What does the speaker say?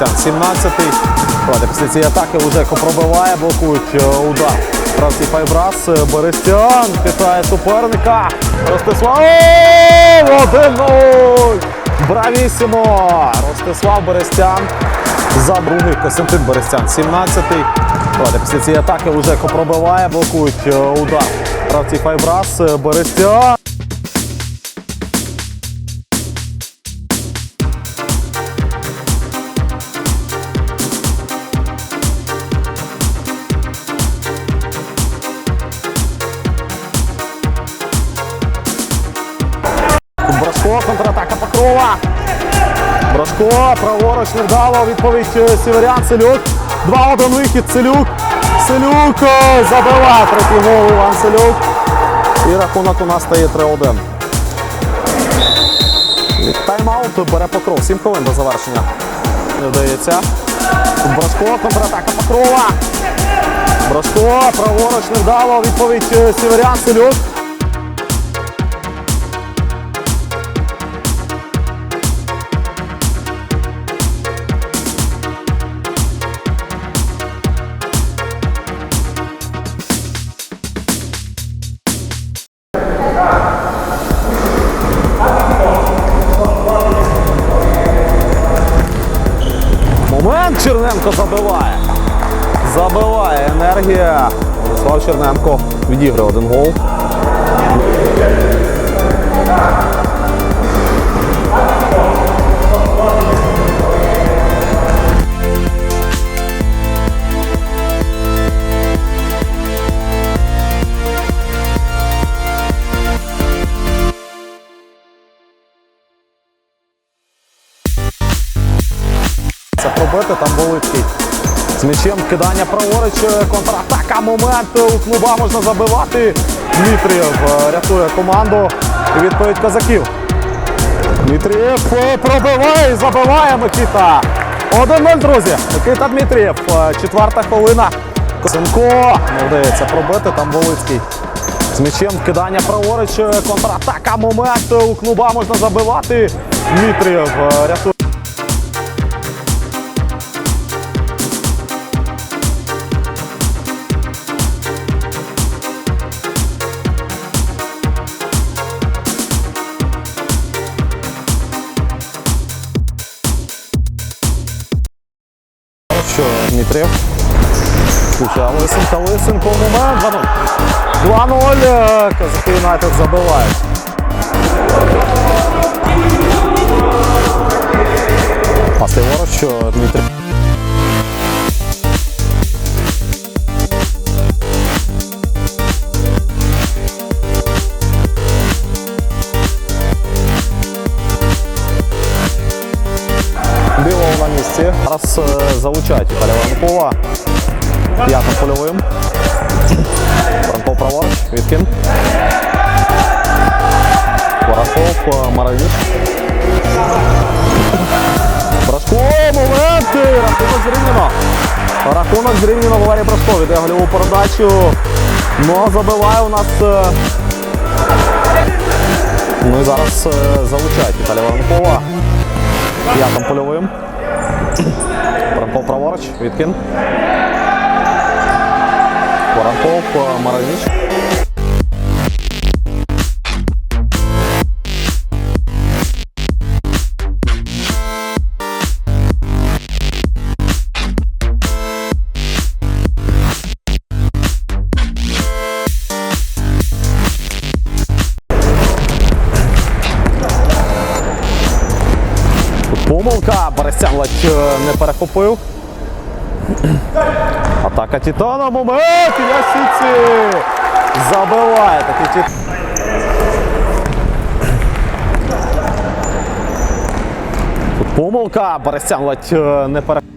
17-й. Проти після цієї атаки Лужеко пробиває, блокують е, удар. Правці Файбрас. е, Берестян питає суперника. Ростислав 1-0. Бравісімо! Ростислав Берестян. За другий Костянтин Берестян. 17-й. Проти після цієї атаки Лужеко пробиває, блокують е, удар. Правці Файбрас. Берестян. Брашко, праворуч невдало. Відповідь е, Сіверян Селюк. 2-1 вихід. Селюк. Селюк е, забиває третій гол Іван Селюк. І рахунок у нас стає 3-1. І Тайм-аут бере Покров. 7 хвилин до завершення. Не вдається. Брашко, контратака Покрова. Брашко, праворуч невдало. Відповідь е, Сіверян Селюк. Момент Черненко забиває. Забиває енергія. Владислав Черненко відіграє один гол. Це пробити, там Волицький. З м'ячем кидання праворуч, е, контратака, момент у клуба можна забивати. Дмитрієв е, рятує команду. Відповідь козаків. Дмитрієв е, пробиває і забиває Микита. 1-0, друзі. Микита Дмитрієв. Четверта хвилина. Косенко не вдається пробити, там Волицький. З м'ячем кидання праворуч, контратака, момент у клуба можна забивати. Дмитрієв рятує. Дмитрів? Включає Лисенка, Лисенко момент. 2-0. 2-0. е, Казахи Юнайтед забивають. Зараз залучають Віталія Воронкова. П'ятим польовим. Воронков праворуч. Віткін. Воронков, е, Маравіш. Брашко, моменти! Рахунок зрівняно. Рахунок зрівняно Валерій Брашко. Віддає гольову передачу. Ну, забиває у нас. е, Ну і зараз е, залучають Віталія Воронкова. П'ятим польовим. Воронков праворуч, Віткін. Воронков, е, Помилка, Берестян ледь е, не перехопив. Атака Титана, момент! Я Сіці! Забиває такий Тіт. Помилка, Берестян ледь е, не перехопив.